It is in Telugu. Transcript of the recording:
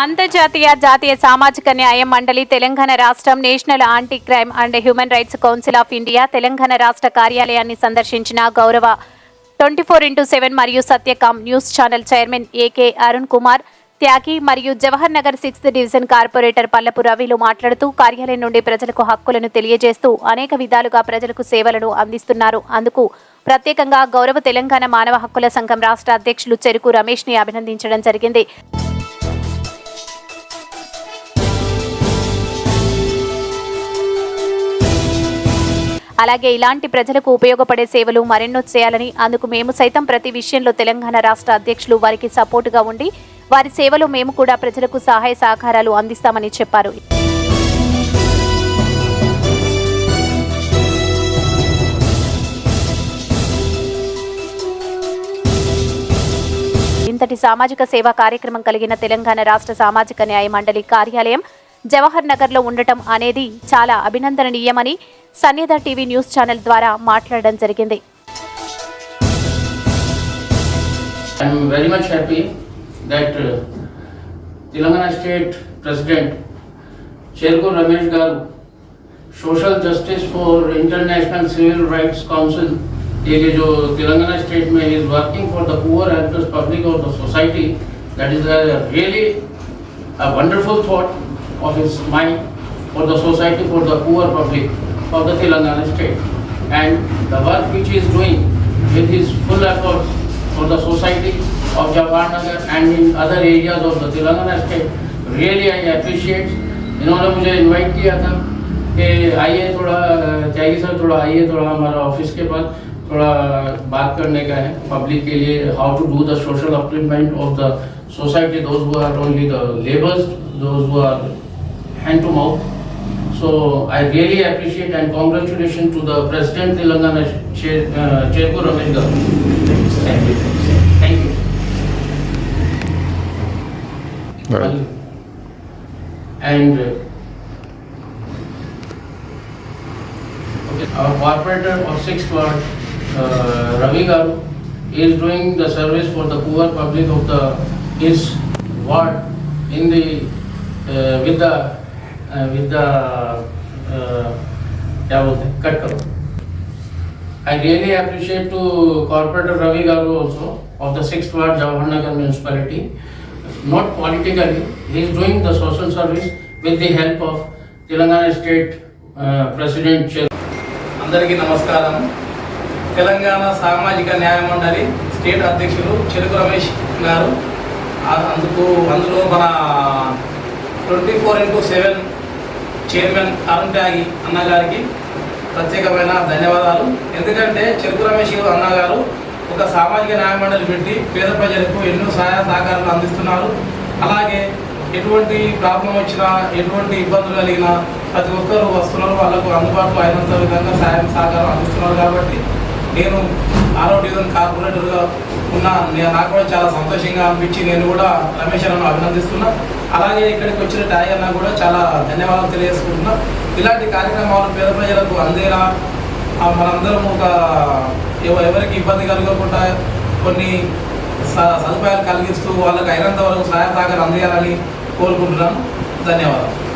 అంతర్జాతీయ జాతీయ సామాజిక న్యాయం మండలి తెలంగాణ రాష్ట్రం national anti crime and human rights council of India Telangana రాష్ట్ర కార్యాలయాన్ని సందర్శించిన గౌరవ ట్వంటీ ఫోర్ ఇంటూ సెవెన్ మరియు Satyakam news channel chairman AK Arun Kumar Tyagi మరియు Jawahar Nagar sixth division corporator Pallapu రవిలు మాట్లాడుతూ కార్యాలయం నుండి ప్రజలకు హక్కులను తెలియజేస్తూ అనేక విధాలుగా ప్రజలకు సేవలను అందిస్తున్నారు. అందుకు ప్రత్యేకంగా గౌరవ తెలంగాణ మానవ హక్కుల సంఘం రాష్ట్ర అధ్యక్షులు చెరుకు రమేష్ని అభినందించడం జరిగింది. అలాగే ఇలాంటి ప్రజలకు ఉపయోగపడే సేవలు మరెన్నో చేయాలని అందుకు మేము సైతం ప్రతి విషయంలో తెలంగాణ రాష్ట్ర అధ్యక్షులు వారికి సపోర్టుగా ఉండి వారి సేవలు మేము కూడా ప్రజలకు సహాయ సహకారాలు అందిస్తామని చెప్పారు. ఇంతటి సామాజిక సేవా కార్యక్రమం కలిగిన తెలంగాణ రాష్ట్ర సామాజిక న్యాయ మండలి కార్యాలయం జవహర్ నగర్లో ఉండటం అనేది చాలా అభినందనీయమని సన్నిధ టీవీ న్యూస్ ఛానల్ ద్వారా మాట్లాడడం జరిగింది I'm very much happy that uh, Telangana State President Cherko Ramesh Garu, Social Justice for International Civil Rights Council, ये जो तेलंगाना स्टेट में is working for the poor helpless public of the society, that is a really a wonderful thought of his mind for the society, for the poor public of the Telangana state. And the work which he is doing with his full efforts for the society of Jawaharnagar and in other areas of the Telangana state, really I appreciate. इन्होंने मुझे इनवाइट किया था कि आइए थोड़ा त्यागी सर थोड़ा आइए थोड़ा हमारा ऑफ़िस के पास थोड़ा बात करने का है पब्लिक के लिए how to do the social upliftment of the society those who are only the labours those who are hand to mouth. So I really appreciate and congratulations to the President Telangana Chair, uh, Chairko Ramesh Thank you. Thank you. Right. And uh, okay, our corporator of sixth ward, uh, Ravi Garu, is doing the service for the poor public of the his ward in the uh, with the with the uh, क्या बोलते हैं कट करो I really appreciate to Corporator Ravi Garu also of the sixth ward Jawaharnagar municipality. Not politically, he is doing the social service with the help of Telangana State uh, President Chair. అందరికీ నమస్కారం తెలంగాణ సామాజిక న్యాయ మండలి స్టేట్ అధ్యక్షులు చెరుకు రమేష్ గారు ఆ- అందుకు అందులో మన twenty four into seven chairman Arun Tyagi అన్నగారికి ప్రత్యేకమైన ధన్యవాదాలు. ఎందుకంటే చెరుకు రమేష్ అన్నగారు ఒక సామాజిక న్యాయ మండలి పెట్టి పేద ప్రజలకు ఎన్నో సహాయ సహకారాలు అందిస్తున్నారు. అలాగే ఎటువంటి ప్రాబ్లం వచ్చినా ఎటువంటి ఇబ్బందులు కలిగినా ప్రతి ఒక్కరు వస్తున్నారు. వాళ్ళకు అందుబాటులో అయినంత విధంగా సాయం సహకారం అందిస్తున్నారు కాబట్టి నేను ఆరో డివిజన్ కార్పొరేటర్గా ఉన్న నాకు కూడా చాలా సంతోషంగా అనిపించి నేను కూడా రమేష్ అన్నను అభినందిస్తున్నా. అలాగే ఇక్కడికి వచ్చిన టాయ్ అన్న కూడా చాలా ధన్యవాదాలు తెలియజేసుకుంటున్నాం. ఇలాంటి కార్యక్రమాలు పేద ప్రజలకు అందేలా మనందరం ఒక ఎవరికి ఇబ్బంది కలగకుండా కొన్ని స- సదుపాయాలు కలిగిస్తూ వాళ్ళకి అయినంత వరకు సహాయ సహకారం అందేయాలని కోరుకుంటున్నాను. ధన్యవాదాలు.